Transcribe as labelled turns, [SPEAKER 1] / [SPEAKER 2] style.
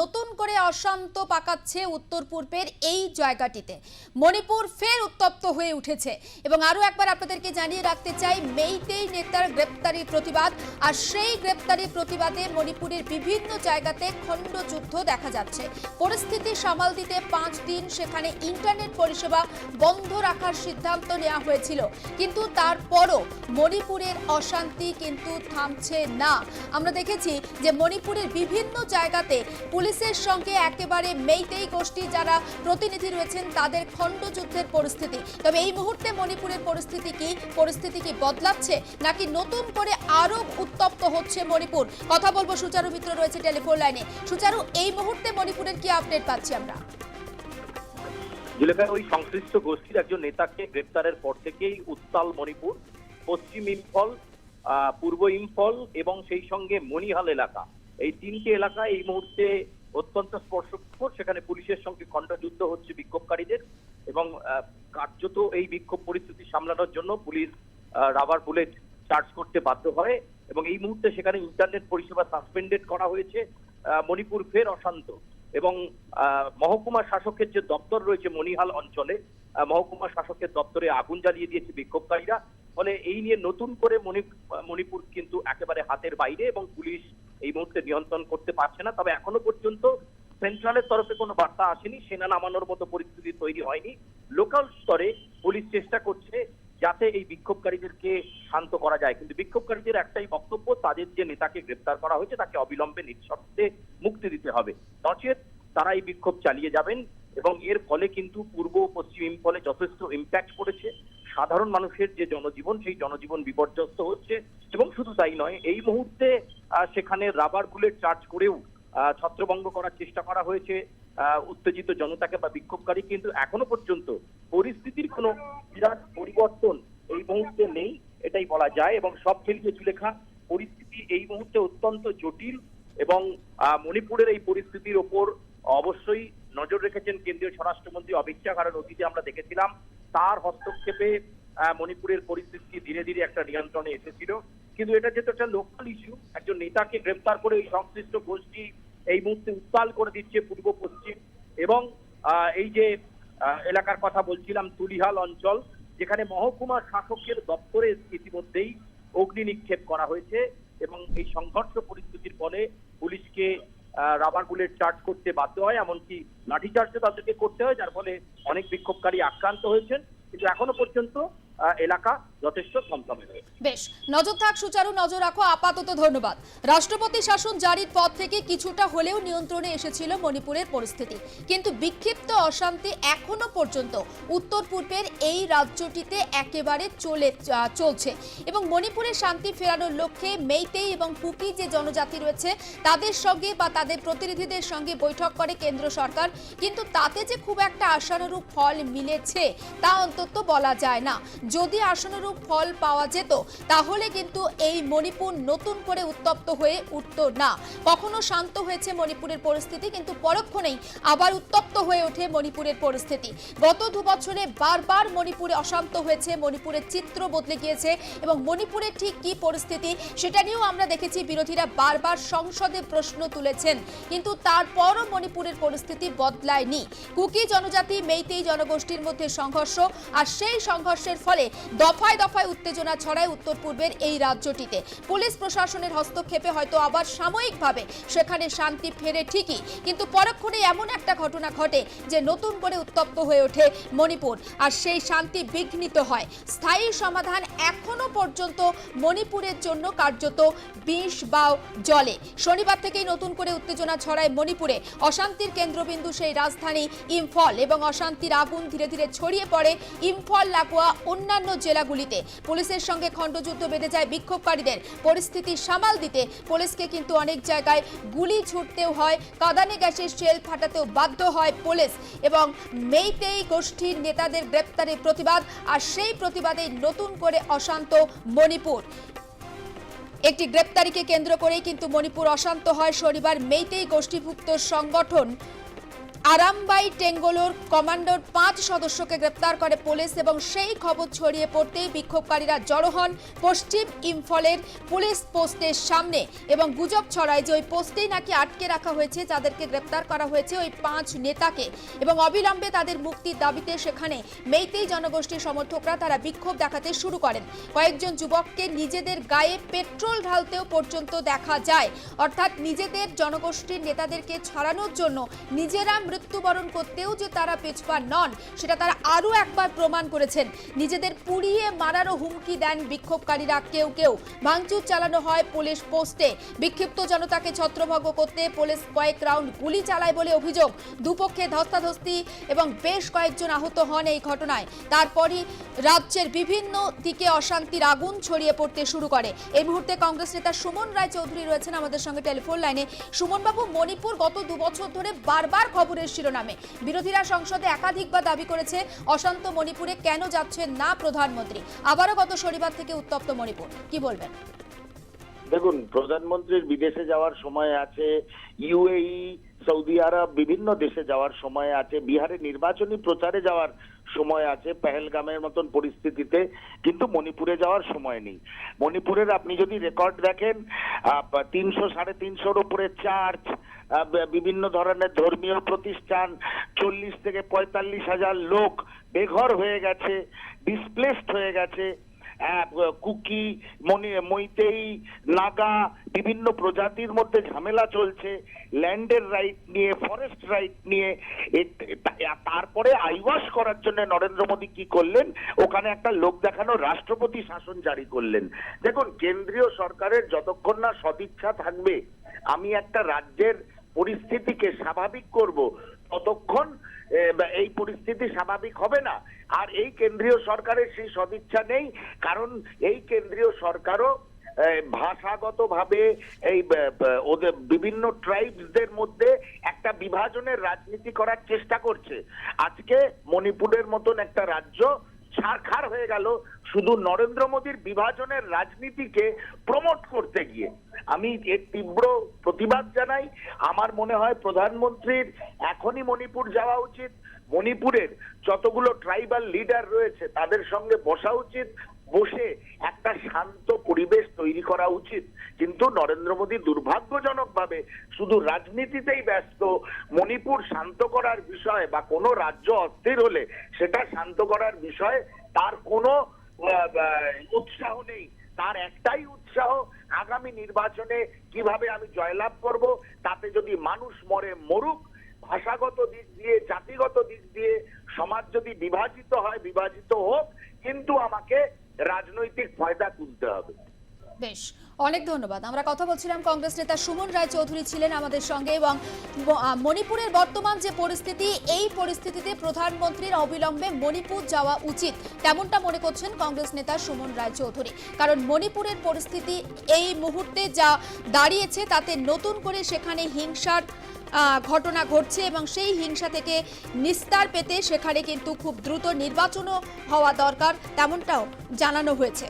[SPEAKER 1] নতুন করে অশান্ত পাকাচ্ছে উত্তর পূর্বের এই জায়গাটিতে। মণিপুর ফের উত্তপ্ত হয়ে উঠেছে। এবং আরও একবার আপনাদেরকে জানিয়ে রাখতে চাই, মেইতেই নেতার গ্রেপ্তারির প্রতিবাদ। আর সেই গ্রেপ্তারির প্রতিবাদে মণিপুরের বিভিন্ন জায়গাতে খণ্ডযুদ্ধ দেখা যাচ্ছে। পরিস্থিতি সামাল দিতে পাঁচ দিন সেখানে ইন্টারনেট পরিষেবা বন্ধ রাখার সিদ্ধান্ত নেওয়া হয়েছিল। কিন্তু তারপরও মণিপুরের অশান্তি কিন্তু থামছে না। আমরা দেখেছি যে মণিপুরের বিভিন্ন জায়গাতে পুলিশের সঙ্গে একেবারে মেইতেই গোষ্ঠী যারা প্রতিনিধি রয়েছেন, তাদের খণ্ডযুদ্ধের পরিস্থিতি। তবে এই মুহূর্তে মণিপুরের পরিস্থিতি কি? পরিস্থিতি কি বদলাচ্ছে? নাকি নতুন করে আরও উত্তপ্ত হচ্ছে মণিপুর? কথা বলব সুচারু মিত্র রয়েছে টেলিফোন লাইনে। সুচারু, এই মুহূর্তে মণিপুরের কি আপডেট পাচ্ছি আমরা?
[SPEAKER 2] জুলেখা ওই সংশ্লিষ্ট গোষ্ঠীর একজন নেতাকে গ্রেপ্তারের পর থেকেই উত্তাল মণিপুর, পশ্চিম ইম্ফল পূর্ব ইম্ফল এবং সেই সঙ্গে মণিহাল এলাকা। এই তিনটি এলাকা এই মুহূর্তে অত্যন্ত স্পর্শকর সেখানে পুলিশের সঙ্গে খণ্ডযুদ্ধ হচ্ছে বিক্ষোভকারীদের এবং কার্যত এই বিক্ষোভ পরিস্থিতি সামলানোর জন্য পুলিশ রাবার বুলেট চার্জ করতে বাধ্য হয় এবং এই মুহূর্তে সেখানে ইন্টারনেট পরিষেবা সাসপেন্ডেড করা হয়েছে মণিপুর ফের অশান্ত এবং মহকুমা শাসকের যে দপ্তর রয়েছে মণিহাল অঞ্চলে মহকুমা শাসকের দপ্তরে আগুন জ্বালিয়ে দিয়েছে বিক্ষোভকারীরা। ফলে এই নিয়ে নতুন করে মণি- মণিপুর কিন্তু একেবারে হাতের বাইরে এবং পুলিশ এই মুহূর্তে নিয়ন্ত্রণ করতে পারছে না, তবে এখনও পর্যন্ত সেন্ট্রালের তরফে কোনো বার্তা আসেনি, সেনা নামানোর মতো পরিস্থিতি তৈরি হয়নি। লোকাল স্তরে পুলিশ চেষ্টা করছে যাতে এই বিক্ষোভকারীদেরকে শান্ত করা যায়। কিন্তু বিক্ষোভকারীদের একটাই বক্তব্য, তাদের যে নেতাকে গ্রেপ্তার করা হয়েছে, তাকে অবিলম্বে নিঃশর্তে মুক্তি দিতে হবে। নচেত তারা এই বিক্ষোভ চালিয়ে যাবেন এবং এর ফলে কিন্তু পূর্ব পশ্চিম ইম্ফলে যথেষ্ট ইম্প্যাক্ট পড়েছে। সাধারণ মানুষের যে জনজীবন, সেই জনজীবন বিপর্যস্ত হচ্ছে এবং শুধু তাই নয়, এই মুহূর্তে সেখানে রাবার বুলেট চার্জ করেও ছত্রভঙ্গ করার চেষ্টা করা হয়েছে উত্তেজিত জনতাকে বা বিক্ষোভকারী, কিন্তু এখনও পর্যন্ত পরিস্থিতির কোনো বিরাট পরিবর্তন এই মুহূর্তে নেই, এটাই বলা যায় এবং সব মিলিয়ে সুলেখা, পরিস্থিতি এই মুহূর্তে অত্যন্ত জটিল এবং মণিপুরের এই পরিস্থিতির ওপর অবশ্যই নজর রেখেছেন কেন্দ্রীয় স্বরাষ্ট্রমন্ত্রী অমিত শাহ, কারণ অতীতে আমরা দেখেছিলাম তার হস্তক্ষেপে মণিপুরের পরিস্থিতি ধীরে ধীরে একটা নিয়ন্ত্রণে এসেছিল। কিন্তু এটা যেহেতু একটা লোকাল ইস্যু একজন নেতাকে গ্রেপ্তার করে এই সংশ্লিষ্ট গোষ্ঠী এই মুহূর্তে উত্তাল করে দিচ্ছে পূর্ব পশ্চিম এবং এই যে এলাকার কথা বলছিলাম, তুলিহাল অঞ্চল, যেখানে মহকুমা শাসকের দপ্তরে ইতিমধ্যেই অগ্নি নিক্ষেপ করা হয়েছে এবং এই সংঘর্ষ পরিস্থিতির ফলে পুলিশকে রাবার বুলেট চার্জ করতে বাধ্য হয়, এমনকি লাঠি চার্জও তাদেরকে করতে হয়, যার ফলে অনেক বিক্ষোভকারী আক্রান্ত হয়েছেন। কিন্তু এখনও পর্যন্ত এলাকা
[SPEAKER 1] বেশ, নজর থাক সুচারু, নজর রাখো, আপাতত ধন্যবাদ। রাষ্ট্রপতি শাসন জারির পর থেকে কিছুটা হলেও নিয়ন্ত্রণে এসেছিল মণিপুরের পরিস্থিতি। কিন্তু বিক্ষিপ্ত অশান্তি এখনও পর্যন্ত উত্তর পূর্বের এই রাজ্যটিতে একেবারে চলে চলছে। এবং মণিপুরের শান্তি ফেরানোর লক্ষ্যে মেইতেই এবং কুকি যে জনজাতি রয়েছে, তাদের সঙ্গে বা তাদের প্রতিনিধিদের সঙ্গে বৈঠক করে কেন্দ্র সরকার। কিন্তু তাতে যে খুব একটা আশানুরূপ ফল মিলেছে, তা অন্তত বলা যায় না। যদি আশানুরূপ ফল পাওয়া যেত, তাহলে কিন্তু এই মণিপুর নতুন করে উত্তপ্ত হয়ে উঠত না। কখনো শান্ত হয়েছে মণিপুরের পরিস্থিতি, কিন্তু পরক্ষণেই আবার উত্তপ্ত হয়ে ওঠে মণিপুরের পরিস্থিতি। গত দু বছরে বারবার মণিপুরে অশান্ত হয়েছে, মণিপুরের চিত্র বদলে গিয়েছে এবং মণিপুরের ঠিক কি পরিস্থিতি সেটা নিয়েও আমরা দেখেছি, বিরোধীরা বারবার সংসদে প্রশ্ন তুলেছেন। কিন্তু তারপরও মণিপুরের পরিস্থিতি বদলায়নি। কুকি জনজাতি, মেইতেই জনগোষ্ঠীর মধ্যে সংঘর্ষ, আর সেই সংঘর্ষের ফলে দফায় দফায় উত্তেজনা ছড়ায় উত্তর পূর্বের এই রাজ্যটিতে। পুলিশ প্রশাসনের হস্তক্ষেপে হয়তো আবার সাময়িকভাবে সেখানে শান্তি ফেরে ঠিকই, কিন্তু পরক্ষণে এমন একটা ঘটনা ঘটে যে নতুন করে উত্তপ্ত হয়ে ওঠে মণিপুর, আর সেই শান্তি বিঘ্নিত হয়। স্থায়ী সমাধান এখনও পর্যন্ত মণিপুরের জন্য কার্যত বিষ বাও জলে। শনিবার থেকেই নতুন করে উত্তেজনা ছড়ায় মণিপুরে। অশান্তির কেন্দ্রবিন্দু সেই রাজধানী ইম্ফল, এবং অশান্তির আগুন ধীরে ধীরে ছড়িয়ে পড়ে ইম্ফল লাগোয়া অন্যান্য জেলাগুলিতে পুলিশের সঙ্গে খণ্ডযুদ্ধ বেঁধে যায় বিক্ষোভকারীদের। পরিস্থিতি সামাল দিতে পুলিশকে কিন্তু অনেক জায়গায় গুলি ছুটতেও হয়। কাদানে গ্যাসের শেল ফাটাতেও বাধ্য হয় পুলিশ। এবং মেইতেই গোষ্ঠীর নেতাদের গ্রেপ্তারের প্রতিবাদ। আর সেই প্রতিবাদে নতুন করে অশান্ত মণিপুর। একটি গ্রেপ্তারিকে কেন্দ্র করেই কিন্তু মণিপুর অশান্ত হয়। শনিবার মেইতেই গোষ্ঠীভুক্ত সংগঠন আরামবাই টেঙ্গলোর কমান্ডোর পাঁচ সদস্যকে গ্রেপ্তার করে পুলিশ এবং সেই খবর ছড়িয়ে পড়তেই বিক্ষোভকারীরা জড়ো হন পশ্চিম ইম্ফলের পুলিশ পোস্টের সামনে এবং গুজব ছড়ায় যে ওই পোস্টেই নাকি আটকে রাখা হয়েছে, যাদেরকে গ্রেপ্তার করা হয়েছে ওই পাঁচ নেতাকে এবং অবিলম্বে তাদের মুক্তির দাবিতে সেখানে মেইতেই জনগোষ্ঠীর সমর্থকরা তারা বিক্ষোভ দেখাতে শুরু করেন। কয়েকজন যুবককে নিজেদের গায়ে পেট্রোল ঢালতেও পর্যন্ত দেখা যায়। অর্থাৎ নিজেদের জনগোষ্ঠীর নেতাদেরকে ছাড়ানোর জন্য নিজেরা মৃত্যুবরণ করতেও যে তারা পিছপা নন, সেটা তারা আরও একবার প্রমাণ করেছেন। নিজেদের পুড়িয়ে মারারও হুমকি দেন বিক্ষোভকারীরা কেউ কেউ। ভাঙচুর চালানো হয় পুলিশ পোস্টে। বিক্ষিপ্ত জনতাকে ছত্রভঙ্গ করতে পুলিশ কয়েক রাউন্ড গুলি চালায় বলে অভিযোগ। দুপক্ষে ধস্তাধস্তি এবং বেশ কয়েকজন আহত হন এই ঘটনায়। তারপরই রাজ্যের বিভিন্ন দিকে অশান্তির আগুন ছড়িয়ে পড়তে শুরু করে। এই মুহূর্তে কংগ্রেস নেতা সুমন রায় চৌধুরী রয়েছেন আমাদের সঙ্গে টেলিফোন লাইনে। সুমনবাবু, মণিপুর গত দু বছর ধরে বারবার খবরের শিরোনামে। বিরোধীরা সংসদে একাধিকবার দাবি করেছে, অশান্ত মণিপুরে কেন যাচ্ছেন না প্রধানমন্ত্রী? আবারও গত শনিবার থেকে উত্তপ্ত মণিপুর। কি বলবেন?
[SPEAKER 3] দেখুন, প্রধানমন্ত্রীর বিদেশে যাওয়ার সময় আছে, ইউএই, সৌদি আরব, বিভিন্ন দেশে যাওয়ার সময় আছে, বিহারে নির্বাচনী প্রচারে যাওয়ার সময় আছে, পেহেলগামের মতন পরিস্থিতিতে, কিন্তু মণিপুরে যাওয়ার সময় নেই। মণিপুরের আপনি যদি রেকর্ড দেখেন তিনশো সাড়ে তিনশোর উপরে চার্চ বিভিন্ন ধরনের ধর্মীয় প্রতিষ্ঠান, চল্লিশ থেকে পঁয়তাল্লিশ হাজার লোক বেঘর হয়ে গেছে ডিসপ্লেসড হয়ে গেছে। কুকি, মনি মৈতেই, নাগা, বিভিন্ন প্রজাতির মধ্যে ঝামেলা চলছে। ল্যান্ডের রাইট নিয়ে ফরেস্ট রাইট নিয়ে। তারপরে আইওয়াস করার জন্য নরেন্দ্র মোদী কি করলেন? ওখানে একটা লোক দেখানো রাষ্ট্রপতি শাসন জারি করলেন। দেখুন, কেন্দ্রীয় সরকারের যতক্ষণ না সদিচ্ছা থাকবে, আমি একটা রাজ্যের পরিস্থিতিকে স্বাভাবিক করব, ততক্ষণ এই পরিস্থিতি স্বাভাবিক হবে না। আর এই কেন্দ্রীয় সরকারের সেই সদিচ্ছা নেই, কারণ এই কেন্দ্রীয় সরকারও ভাষাগত ভাবে এই ওদের বিভিন্ন ট্রাইবসদের মধ্যে একটা বিভাজনের রাজনীতি করার চেষ্টা করছে। আজকে মণিপুরের মতন একটা রাজ্য ছারখার হয়ে গেল শুধু নরেন্দ্র মোদীর বিভাজনের রাজনীতিকে প্রমোট করতে গিয়ে। আমি এর তীব্র প্রতিবাদ জানাই। আমার মনে হয় প্রধানমন্ত্রীর এখনই মণিপুর যাওয়া উচিত। মণিপুরের যতগুলো ট্রাইবাল লিডার রয়েছে, তাদের সঙ্গে বসা উচিত। বসে একটা শান্ত পরিবেশ তৈরি করা উচিত। কিন্তু নরেন্দ্র মোদী দুর্ভাগ্যজনকভাবে শুধু রাজনীতিতেই ব্যস্ত, মণিপুর শান্ত করার বিষয় বা কোনো রাজ্য অস্থির হলে সেটা শান্ত করার বিষয়ে তার কোনো উৎসাহ নেই। তার একটাই উৎসাহ, আগামী নির্বাচনে কীভাবে আমি জয়লাভ করব, তাতে যদি মানুষ মরে মরুক, ভাষাগত দিক দিয়ে, জাতিগত দিক দিয়ে, সমাজ যদি বিভাজিত হয়, বিভাজিত হোক, কিন্তু আমাকে রাজনৈতিক ফয়দা তুলতে হবে।
[SPEAKER 1] বেশ, অনেক ধন্যবাদ। আমরা কথা বলছিলাম কংগ্রেস নেতা সুমন রায় চৌধুরী ছিলেন আমাদের সঙ্গে এবং মণিপুরের বর্তমান যে পরিস্থিতি, এই পরিস্থিতিতে প্রধানমন্ত্রীর অবিলম্বে মণিপুর যাওয়া উচিত। তেমনটা মনে করছেন কংগ্রেস নেতা সুমন রায় চৌধুরী। কারণ মণিপুরের পরিস্থিতি এই মুহূর্তে যা দাঁড়িয়েছে, তাতে নতুন করে সেখানে হিংসার ঘটনা ঘটছে এবং সেই হিংসা থেকে নিস্তার পেতে সেখানে কিন্তু খুব দ্রুত নির্বাচনও হওয়া দরকার, তেমনটাও জানানো হয়েছে।